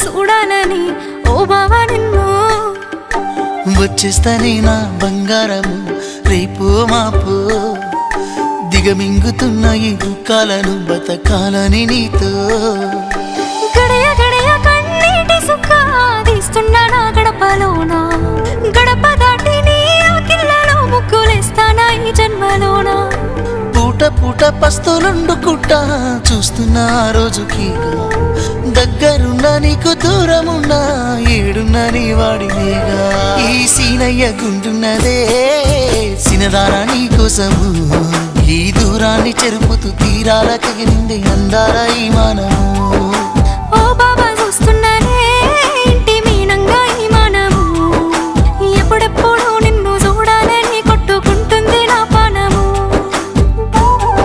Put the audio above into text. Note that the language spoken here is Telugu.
చూడనని ఓ బావా నిన్ను. వచ్చేస్తాని నా బంగారము రేపు మాపు. దిగమింగుతున్న ఈ దుఃఖాలను బతకాలని నీతో. గడయ గడయ కన్నీటి సుఖాదిస్తున్నా నా గడపలోన పూట పూట పస్తులుండుకుంట చూస్తున్న ఆ రోజుకి దగ్గరున్న నీకు దూరమున్నా ఏడున్న నీ వాడినేగా ఈ సీనయ్య గుండున్నదే సినదారా నీ కోసము. ఈ దూరాన్ని చెరుపుతూ తీరాల తెగినింది అందాల ఈ మానము.